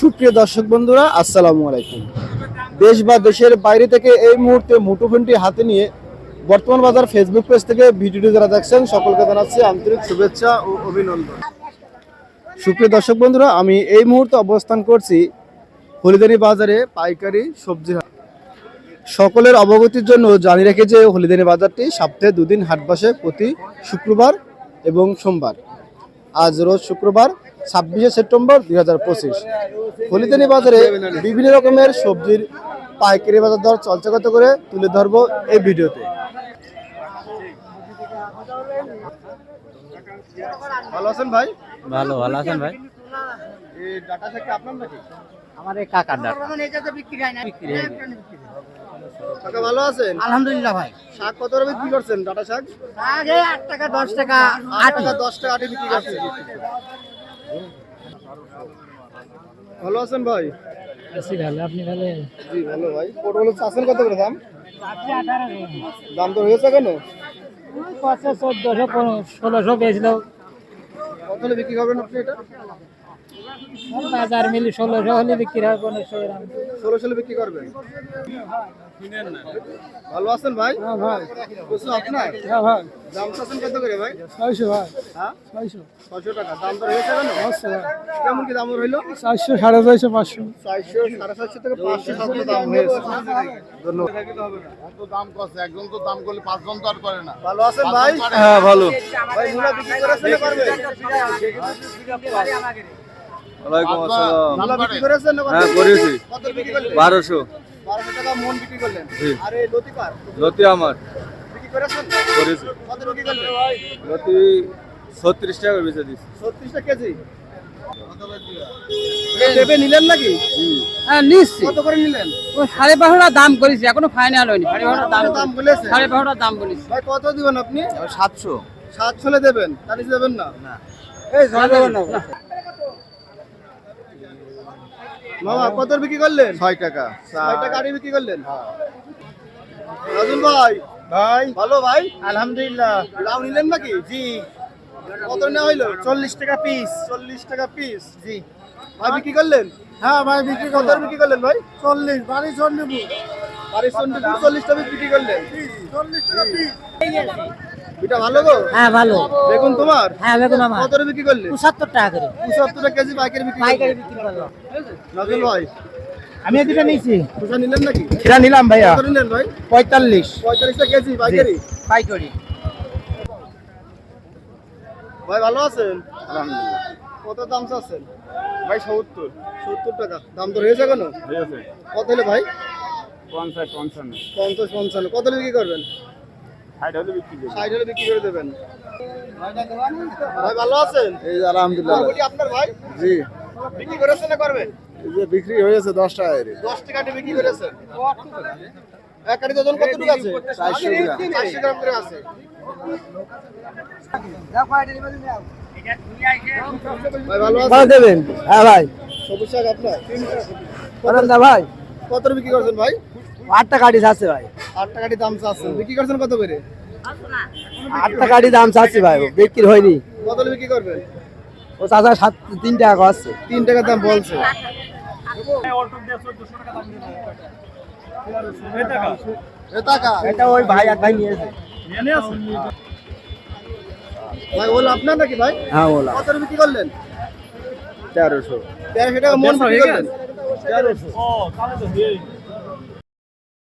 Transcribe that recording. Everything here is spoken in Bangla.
সুপ্রিয় দর্শক বন্ধুরা, আসসালামু আলাইকুম। দেশ বা দেশের বাইরে থেকে এই মুহূর্তে মুঠোফোনটি হাতে নিয়ে বর্তমান বাজার ফেসবুক পেজ থেকে ভিডিওটি যারা দেখছেন, সকলকে জানাচ্ছি আন্তরিক শুভেচ্ছা ও অভিনন্দন। সুপ্রিয় দর্শক বন্ধুরা, আমি এই মুহূর্তে অবস্থান করছি হলিদানি বাজারে পাইকারি সবজি হাট। সকলের অবগতির জন্য জানিয়ে রেখে যে হলিদানি বাজারটি সপ্তাহে দুদিন হাট বসে প্রতি শুক্রবার এবং সোমবার। আজ রোজ শুক্রবার ছাব্বিশে সেপ্টেম্বর দুই হাজার পঁচিশ। হলিদানি বাজারে বিভিন্ন রকমের সবজির পাইকারি বাজার দর চলচাগত করে তুলে ধরবো এই ভিডিওতে। ভালো আছেন ভাই? ভালো ভালো আছেন ভাই? এই ডাটা থেকে আপনার নাকি? আমার এই কাকার ডাটা কাকা ভালো আছেন? আলহামদুলিল্লাহ ভাই। শাক কত করে বিক্রি করছেন? ডাটা শাক? আগে আট টাকা দশ টাকা আট টাকা দশ টাকা আটে বিক্রি করছেন। ভালো আছেন ভাই? আছি ভালো আপনি ভালো? জি ভালো ভাই। পটল কত করে দাম? দাম তো হয়েছে কেন পাঁচশো চোদ্দশো ষোলোশো বেচল কত বিক্রি করবেন আপনি এটা? বাজার মিলি ষোলোশো হলে বিক্রি হয় পনেরোশো ষোলো ষোলো বিক্রি করবেন ভালো আছেন ভাই ভাই কচু আপনার হ্যাঁ ভাই দাম চাচ্ছেন কত করে ভাই ছয়শো ভাই হ্যাঁ ছয়শো ছয়শো টাকা দাম তো হয়েছে কেন কেমন কি দাম রইল চারশো সাড়ে ছয়শো পাঁচশো চারশো সাড়ে চারশো থেকে পাঁচশো সাতশো দাম হয়েছে ধন্যবাদ এত দাম করছে একজন তো দাম করলে পাঁচজন তো আর করে না ভালো আছেন ভাই হ্যাঁ ভালো ভাই বিক্রি করেছেন না পারবেন ওয়ালাইকুম আসসালাম। মূলা বিক্রি করেছেন না হ্যাঁ? করেছি। কত বিক্রি করলেন বারোশো। বারোশো টাকা মন বিক্রি করলেন। জি। আর এই লতি পার? লতি আমার। বিক্রি করেছেন? করেছি। কত বিক্রি করলেন? লতি ছত্রিশ টাকা বেচে দিচ্ছি ছত্রিশটা কেজি? দেবে নিলেন নাকি? হ্যাঁ কত করে নিলেন? সাড়ে বারোটা দাম করেছি এখনও ফাইনাল হয়নি। সাড়ে দাম দাম বলেছে সাড়ে বারোটা দাম বলেছি। ভাই কত দিবেন আপনি? সাতশো। সাত দেবেন তাহলে দেবেন না। এই দেবেন না। মামা কত বিক্রি করলেন? ছয় টাকা। ছয় টাকা আড়ি বিক্রি করলেন? রাজুল ভাই। ভাই। ভালো ভাই? আলহামদুলিল্লাহ। লাউ নিলেন নাকি? জি। কত নেওয়া হইল? চল্লিশ টাকা পিস। চল্লিশ টাকা পিস। জি। ভাই বিক্রি করলেন? হ্যাঁ ভাই বিক্রি কত বিক্রি করলেন ভাই? চল্লিশ বাড়ি চন্ডিপুর বাড়ির চন্ডিপুর চল্লিশ টাকা বিক্রি করলেন? চল্লিশ টাকা পিস এটা ভালো গো? হ্যাঁ ভালো। বেগুন তোমার? হ্যাঁ বেগুন আমার। কত বিক্রি করলেন পঁচাত্তর টাকা করে। পঁচাত্তর টাকা কেজি পাইকারি বিক্রি পাইকারি ভাই। আমি দুটা নিয়েছি। খুচরা নিলেন নাকি? সেটা নিলাম ভাইয়া। কত নিলেন ভাই? পঁয়তাল্লিশ। পঁয়তাল্লিশ টাকা কেজি পাইকারি? পাইকারি। ভাই ভালো আছেন? কত দাম চাচ্ছেন? ভাই সত্তর। সত্তর টাকা। দাম তো হয়েছে কেন কত হলে ভাই? পঞ্চাশ পঞ্চান্ন। পঞ্চাশ পঞ্চান্ন। কত বিক্রি করবেন? ষাট হলে বিক্রি ষাট হলে বিক্রি করে দেবেন। ভাই ভালো আছেন? এই যে আলহামদুলিল্লাহ। বরবটি আপনার ভাই? জি। বিক্রি করেছেন না করবেন? এই যে বিক্রি হয়েছে দশ টাকাটি বিক্রি করেছেন। এক কাটি ওজন কতটুকু আছে? চারশো গ্রাম। চারশো গ্রাম। করে আছে। ভাই ভালো আছেন? দেবেন হ্যাঁ ভাই। সবুজ শাক আপনার? না ভাই। কত বিক্রি করছেন ভাই? আটটা গাড়ি আছে ভাই। আট টাকাটি দাম চাচ্ছেন বিক্রি করছেন কত করে? আটটা গাড়ি দাম চাচ্ছি ভাই বিক্রি হয়নি। কত বিক্রি করবেন? ও চাচা সাত তিন টাকা আছে। তিন টাকার দাম বলছে। টাকা এটা ওই ভাই এক ভাই নিয়েছে। ভাই ওল আপনার নাকি ভাই? হ্যাঁ ওলা। কত বিক্রি করলেন? তেরোশো। তেরোশো টাকা মন বিক্রি করলেন?